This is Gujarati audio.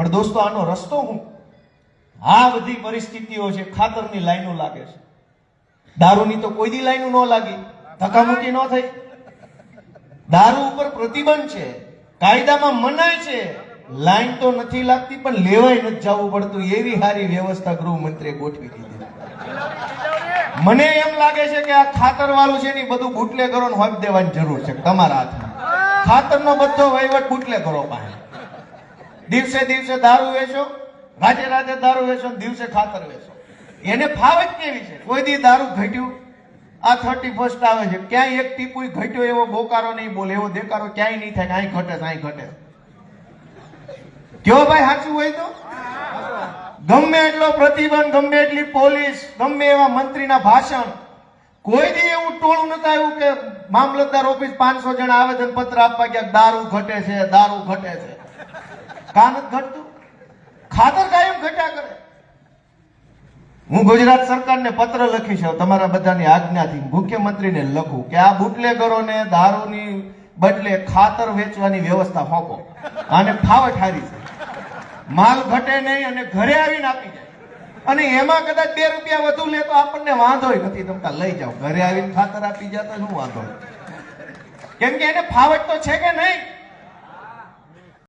પણ દોસ્તો, આનો રસ્તો હું આ બધી પરિસ્થિતિઓ છે ખાતરની લાઈનો લાગે છે. દારૂની તો કોઈ દી લાઈનો ન લાગી. ધક્કામુક્કી ન થઈ. દારૂ ઉપર પ્રતિબંધ છે. કાયદામાં મનાય છે. લાઈન તો નથી લાગતી, પણ લેવાય નથી જવું પડતું. એવી સારી વ્યવસ્થા ગૃહમંત્રીએ ગોઠવી દીધી. મને એમ લાગે છે કે આ ખાતર વાળું છે ને બધું બુટલે કરો ને દેવાની જરૂર છે તમારા હાથમાં. ખાતરનો બધો વહીવટ બુટલે કરો પાસે. દિવસે દિવસે દારૂ વેચો, રાતે રાતે દારૂ વેચો દિવસે ખાતર વેચો. એને ફાવ જ કેવી છે? કોઈ દી દારૂ ઘટ્યું, આ થર્ટી ફર્સ્ટ આવે છે. ક્યાંય એક ટીપુ ઘટ્યો એવો બોકારો નહીં બોલે, એવો દેકારો ક્યાંય નહીં થાય અહીં ઘટે અહીં ઘટે. કયો ભાઈ, સાચું હોય તો? ગમે એટલો પ્રતિબંધ, ગમે એટલી પોલીસ, ગમે એવા મંત્રીના ભાષણ. કોઈ દી એવું ટોળું નતા આવ્યું કે મામલતદાર ઓફિસ પાંચસો જણા આવેદન પત્ર આપવા ગયા દારૂ ઘટે છે, દારૂ ઘટે છે. જ ઘટતું? ખાતર કાયમ ઘટ્યા કરે. હું ગુજરાત સરકારને પત્ર લખીશ તમારા બધાની આજ્ઞાથી મુખ્યમંત્રીને લખું કે આ બુટલેગરોને દારૂની બદલે ખાતર વેચવાની વ્યવસ્થા ફોકો આને ફાવટ હારી છે. માલ ઘટે નહીં અને ઘરે આવીને આપી જાય. અને એમાં કદાચ બે રૂપિયા વધુ લે તો આપણને વાંધોય નથી. તમતા લઈ જાઓ. ઘરે આવીને ખાતર આપી જાય તો શું વાંધો? કેમ કે એને ફાવટ તો છે કે નહીં?